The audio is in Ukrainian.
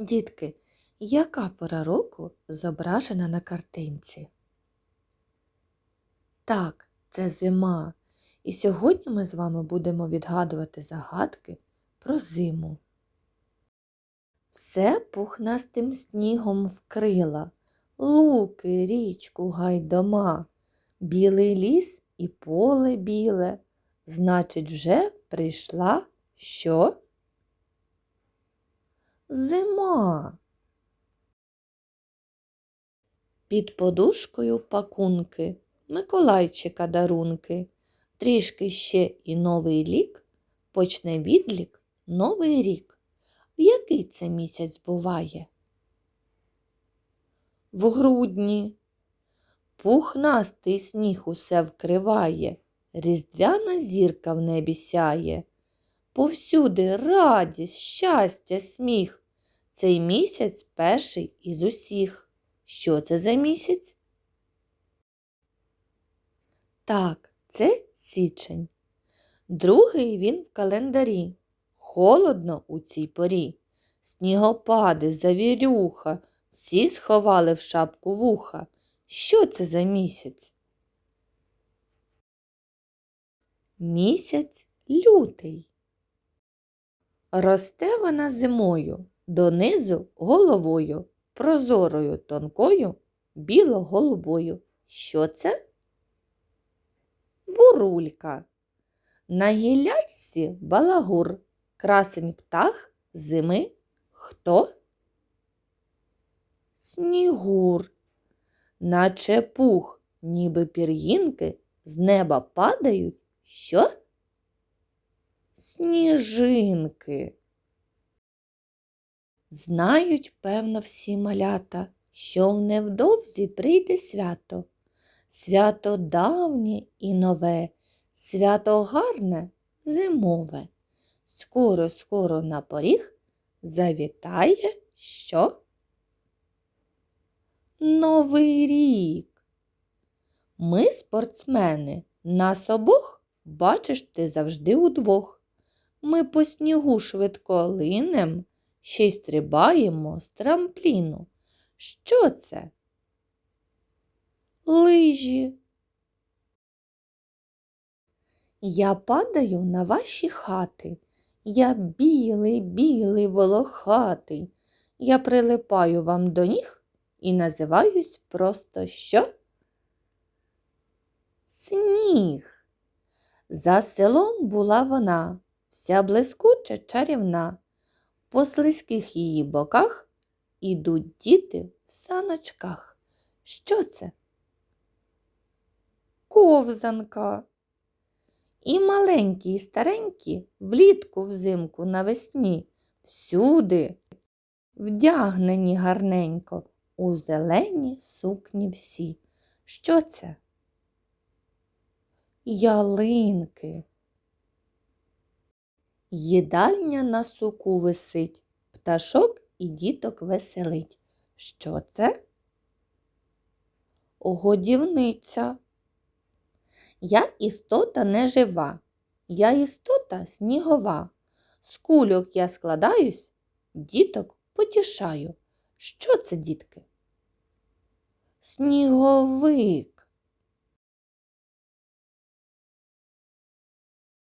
Дітки, яка пора року зображена на картинці? Так, це зима. І сьогодні ми з вами будемо відгадувати загадки про зиму. Все пухнастим снігом вкрила, луки, річку, гайдома, білий ліс і поле біле, значить, вже прийшла що? Зима. Під подушкою пакунки, Миколайчика дарунки. Трішки ще і новий рік, почне відлік новий рік. В який це місяць буває? В грудні. Пухнастий сніг усе вкриває, різдвяна зірка в небі сяє. Повсюди радість, щастя, сміх. Цей місяць перший із усіх. Що це за місяць? Так, це січень. Другий він в календарі. Холодно у цій порі. Снігопади, завірюха, всі сховали в шапку вуха. Що це за місяць? Місяць лютий. Росте вона зимою, донизу головою, прозорою тонкою, біло-голубою. Що це? Бурулька. На гілячці балагур, красень птах зими хто? Снігур, наче пух, ніби пір'їнки з неба падають. Що? Сніжинки. Знають, певно, всі малята, що невдовзі прийде свято. Свято давнє і нове, свято гарне зимове. Скоро, скоро на поріг завітає що? Новий рік. Ми, спортсмени, нас обох бачиш ти завжди удвох. Ми по снігу швидко линем, ще й стрибаємо з трампліну. Що це? Лижі. Я падаю на ваші хати. Я білий, білий, волохатий. Я прилипаю вам до ніг і називаюсь просто що? Сніг. За селом була вона, вся блискуча чарівна. По слизьких її боках ідуть діти в саночках. Що це? Ковзанка. І маленькі, і старенькі влітку взимку навесні всюди вдягнені гарненько у зелені сукні всі. Що це? Ялинки. Їдальня на суку висить, пташок і діток веселить. Що це? Годівниця. Я істота не жива, я істота снігова. З кульок я складаюсь, діток потішаю. Що це, дітки? Сніговик.